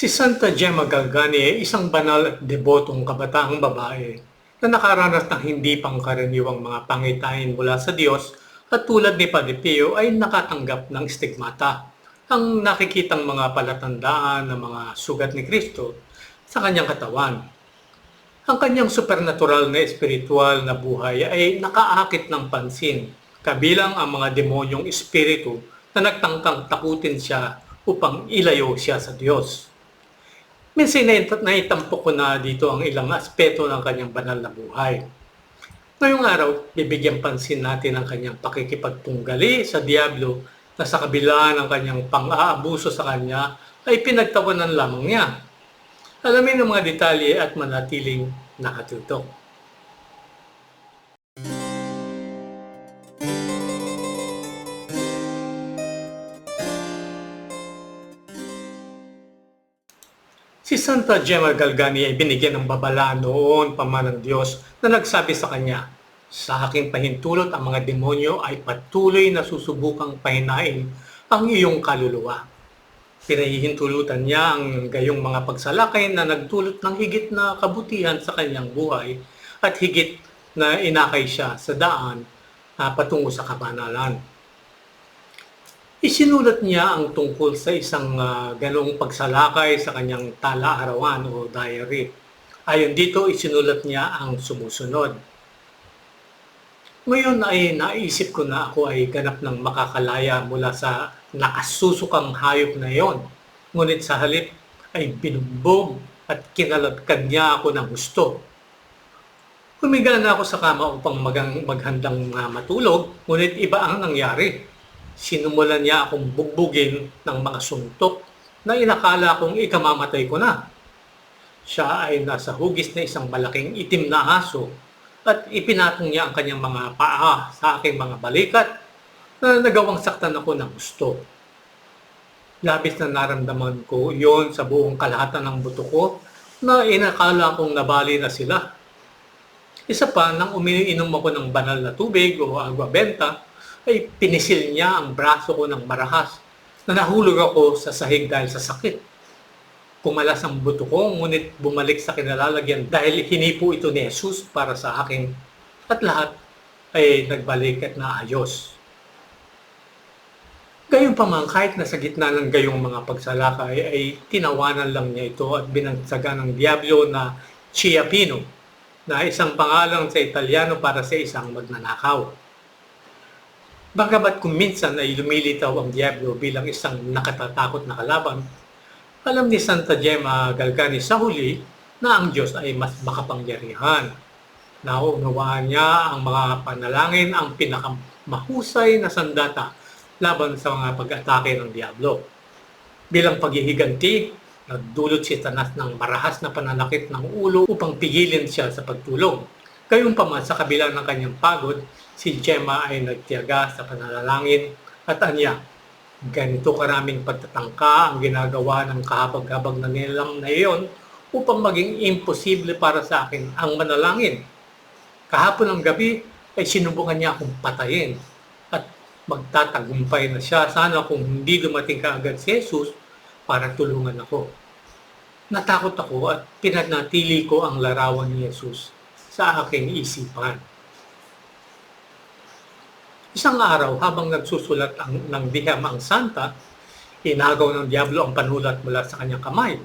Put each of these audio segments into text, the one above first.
Si Santa Gemma Galgani ay isang banal at debotong kabataang babae na nakaranas ng hindi pangkaraniwang mga pangitain mula sa Diyos at tulad ni Padre Pio ay nakatanggap ng stigmata. Ang nakikitang mga palatandaan ng mga sugat ni Kristo sa kanyang katawan. Ang kanyang supernatural na espiritual na buhay ay nakaakit ng pansin, kabilang ang mga demonyong espiritu na nagtangkang takutin siya upang ilayo siya sa Diyos. Minsan nait- naitampok ko na dito ang ilang aspeto ng kanyang banal na buhay. Ngayong araw, bibigyan pansin natin ang kanyang pakikipagtunggali sa Diablo na sa kabila ng kanyang pang-aabuso sa kanya ay pinagtawanan lamang niya. Alamin ang mga detalye at manatiling nakatutok. Si Santa Gemma Galgani ay binigyan ng babala noon pa ng Diyos na nagsabi sa kanya, Sa aking pahintulot ang mga demonyo ay patuloy na susubukang pahinain ang iyong kaluluwa. Pinahihintulutan niya ang gayong mga pagsalakay na nagdulot ng higit na kabutihan sa kanyang buhay at higit na inakay siya sa daan na patungo sa kabanalan. Isinulat niya ang tungkol sa isang uh, ganong pagsalakay sa kanyang tala-arawan o diary. Ayon dito, isinulat niya ang sumusunod. Ngayon ay naisip ko na ako ay ganap ng makakalaya mula sa nakasusukang hayop na iyon. Ngunit sa halip ay binumbog at kinalagkad niya ako ng gusto. Humiga na ako sa kama upang magang, maghandang uh, matulog, ngunit iba ang nangyari sinumulan niya akong bugbugin ng mga suntok na inakala kong ikamamatay ko na. Siya ay nasa hugis na isang malaking itim na aso at ipinatong niya ang kanyang mga paa sa aking mga balikat na nagawang saktan ako ng gusto. Labis na naramdaman ko yon sa buong kalahatan ng buto ko na inakala kong nabali na sila. Isa pa, nang umiinom ako ng banal na tubig o agua benta, ay pinisil niya ang braso ko ng marahas na nahulog ako sa sahig dahil sa sakit. Pumalas ang buto ko, ngunit bumalik sa kinalalagyan dahil hinipo ito ni Jesus para sa akin at lahat ay nagbalik at naayos. Gayong pa man, kahit nasa gitna ng gayong mga pagsalakay, ay tinawanan lang niya ito at binagsagan ng Diablo na Chiapino, na isang pangalan sa Italiano para sa isang magnanakaw. Bagamat kung minsan ay lumilitaw ang Diablo bilang isang nakatatakot na kalaban, alam ni Santa Gemma Galgani sa huli na ang Diyos ay mas makapangyarihan. Nauunawaan niya ang mga panalangin ang pinakamahusay na sandata laban sa mga pag-atake ng Diablo. Bilang paghihiganti, nagdulot si Tanas ng marahas na pananakit ng ulo upang pigilin siya sa pagtulong. Gayunpaman sa kabila ng kanyang pagod, si Gemma ay nagtiyaga sa pananalangin at anya. Ganito karaming pagtatangka ang ginagawa ng kahabag-habag na nilang na iyon upang maging imposible para sa akin ang manalangin. Kahapon ng gabi ay sinubukan niya akong patayin at magtatagumpay na siya. Sana kung hindi dumating kaagad si Jesus para tulungan ako. Natakot ako at pinanatili ko ang larawan ni Jesus sa aking isipan. Isang araw, habang nagsusulat ang, ng diham ang santa, inagaw ng Diablo ang panulat mula sa kanyang kamay.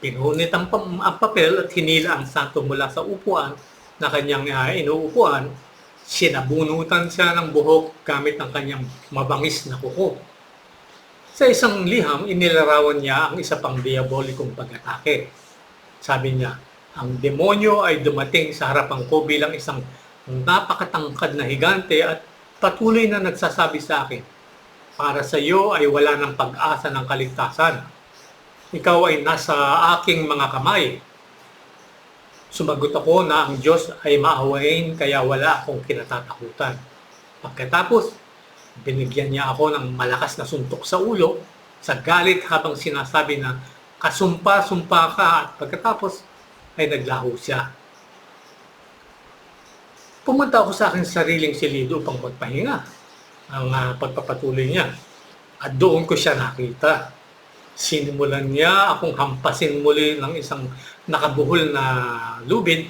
Pinunit ang, ang papel at hinila ang santo mula sa upuan na kanyang uh, inuupuan. Sinabunutan siya ng buhok gamit ang kanyang mabangis na kuko. Sa isang liham, inilarawan niya ang isa pang diabolikong pag-atake. Sabi niya, ang demonyo ay dumating sa harapan ko bilang isang napakatangkad na higante at patuloy na nagsasabi sa akin, para sa iyo ay wala ng pag-asa ng kaligtasan. Ikaw ay nasa aking mga kamay. Sumagot ako na ang Diyos ay maawain kaya wala akong kinatatakutan. Pagkatapos, binigyan niya ako ng malakas na suntok sa ulo sa galit habang sinasabi na kasumpa-sumpa ka at pagkatapos ay naglaho siya. Pumunta ako sa aking sariling silid upang magpahinga ang uh, pagpapatuloy niya. At doon ko siya nakita. Sinimulan niya akong hampasin muli ng isang nakabuhol na lubid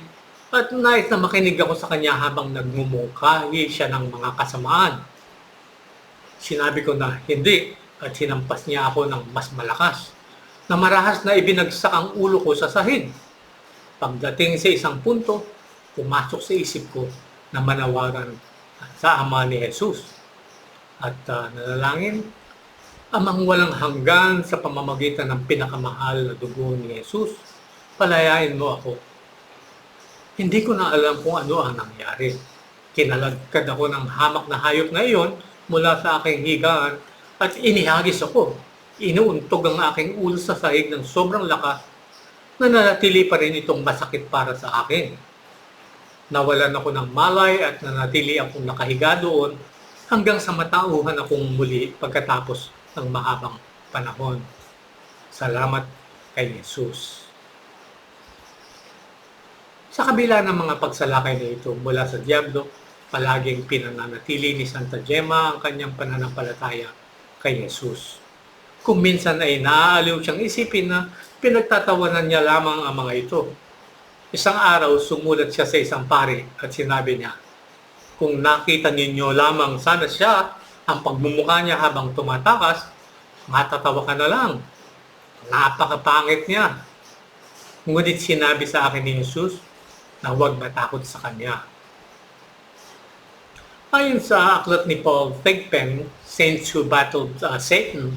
at nais na makinig ako sa kanya habang nagmumungkahi siya ng mga kasamaan. Sinabi ko na hindi at hinampas niya ako ng mas malakas na marahas na ibinagsak ang ulo ko sa sahig. Pagdating sa isang punto, pumasok sa isip ko na manawagan sa Ama ni Jesus. At uh, nanalangin, Amang walang hanggan sa pamamagitan ng pinakamahal na dugo ni Jesus, palayain mo ako. Hindi ko na alam kung ano ang nangyari. Kinalagkad ako ng hamak na hayop na iyon mula sa aking higaan at inihagis ako. Inuuntog ang aking ulo sa sahig ng sobrang lakas na nanatili pa rin itong masakit para sa akin. Nawalan ako ng malay at nanatili akong nakahiga doon hanggang sa matauhan akong muli pagkatapos ng mahabang panahon. Salamat kay Jesus. Sa kabila ng mga pagsalakay na ito mula sa Diablo, palaging pinananatili ni Santa Gemma ang kanyang pananampalataya kay Jesus. Kung minsan ay naaaliw siyang isipin na pinagtatawanan niya lamang ang mga ito. Isang araw, sumulat siya sa isang pare at sinabi niya, Kung nakita ninyo lamang sana siya ang pagmumukha niya habang tumatakas, matatawa ka na lang. Napakapangit niya. Ngunit sinabi sa akin ni Jesus na huwag matakot sa kanya. Ayon sa aklat ni Paul Thigpen, Saints Who Battled uh, Satan,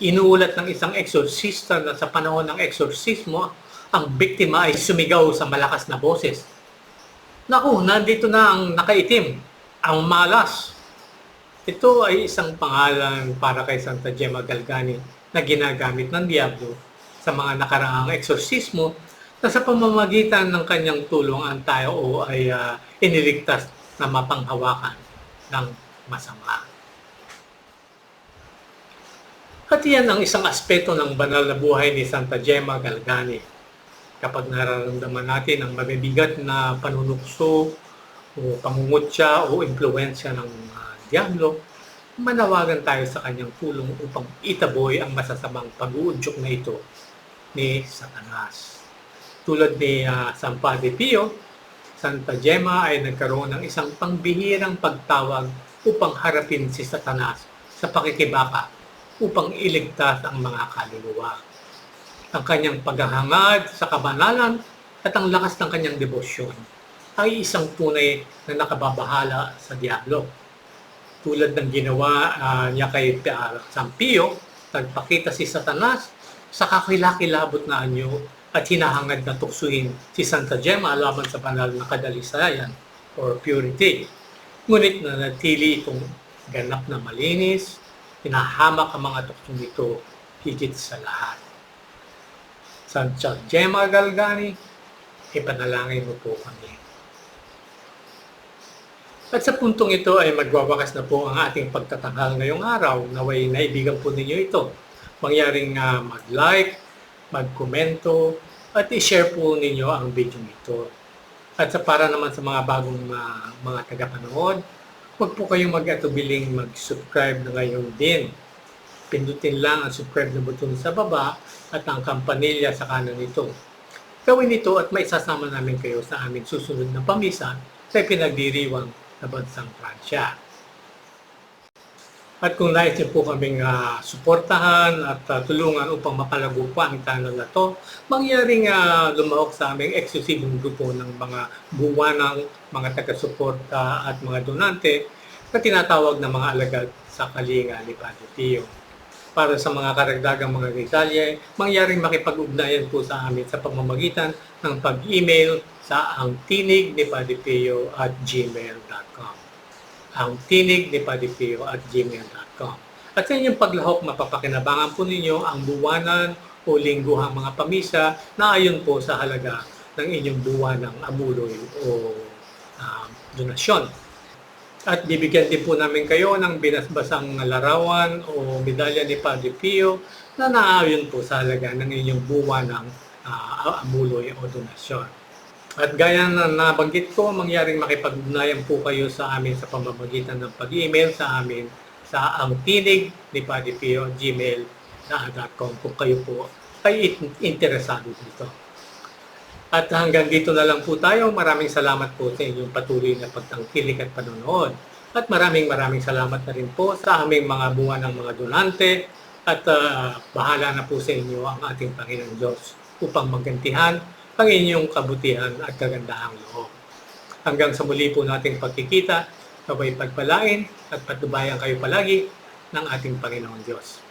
inuulat ng isang eksorsista na sa panahon ng eksorsismo, ang biktima ay sumigaw sa malakas na boses. Naku, nandito na ang nakaitim, ang malas, ito ay isang pangalan para kay Santa Gemma Galgani na ginagamit ng Diablo sa mga nakaraang eksorsismo na sa pamamagitan ng kanyang tulong ang tayo ay uh, iniligtas na mapanghawakan ng masama. At yan ang isang aspeto ng banal na buhay ni Santa Gemma Galgani. Kapag nararamdaman natin ang mabibigat na panunukso o pangungutya o impluensya ng Diablo, manawagan tayo sa kanyang tulong upang itaboy ang masasamang pag-uudyok na ito ni Satanas. Tulad ni uh, San Padre Pio, Santa Gemma ay nagkaroon ng isang pangbihirang pagtawag upang harapin si Satanas sa pakikibaka upang iligtas ang mga kaluluwa. Ang kanyang paghahangad sa kabanalan at ang lakas ng kanyang debosyon ay isang tunay na nakababahala sa Diablo tulad ng ginawa uh, niya kay uh, San Pio, nagpakita si Satanas sa kakilakilabot na anyo at hinahangad na tuksuin si Santa Gemma laban sa banal na kadalisayan or purity. Ngunit nanatili itong ganap na malinis, hinahamak ang mga tuksong ito higit sa lahat. Santa Gemma Galgani, ipanalangin mo po kami. At sa puntong ito ay magwawakas na po ang ating pagtatanghal ngayong araw. Naway naibigan po ninyo ito. Mangyaring uh, mag-like, mag-komento, at i-share po ninyo ang video ito. At sa para naman sa mga bagong uh, mga tagapanood, huwag po kayong mag-atubiling mag-subscribe na ngayon din. Pindutin lang ang subscribe na button sa baba at ang kampanilya sa kanan nito. Gawin ito at maisasama namin kayo sa aming susunod na pamisa sa pinagdiriwang na bansang Pransya. At kung nais niyo po kaming uh, suportahan at uh, tulungan upang mapalago pa ang channel na to, mangyaring uh, lumahok sa aming eksklusibong grupo ng mga buwanang mga taga-suporta at mga donante na tinatawag na mga alagad sa kalinga ni Padre Pio. Para sa mga karagdagang mga detalye, mangyaring makipag-ugnayan po sa amin sa pamamagitan ng pag-email sa ang tinig ni Padipeo at gmail.com. Ang tinig ni Padipeo at gmail.com. At sa inyong paglahok, mapapakinabangan po ninyo ang buwanan o lingguhang mga pamisa na ayon po sa halaga ng inyong buwanang amuloy o uh, donasyon. At bibigyan din po namin kayo ng binasbasang larawan o medalya ni Padre Pio na naayon po sa halaga ng inyong buwanang uh, amuloy o donasyon. At gaya na nabanggit ko, mangyaring makipag-ugnayan po kayo sa amin sa pamamagitan ng pag-email sa amin sa ang tinig ni Padre Pio, gmail.com. kung kayo po ay in- interesado dito. At hanggang dito na lang po tayo. Maraming salamat po sa inyong patuloy na pagtangkilik at panonood. At maraming maraming salamat na rin po sa aming mga bunga ng mga donante at ah, bahala na po sa inyo ang ating Panginoon Diyos upang magantihan ang inyong kabutihan at kagandahang loob. Hanggang sa muli po nating pagkikita, sabay pagpalain at patubayan kayo palagi ng ating Panginoon Diyos.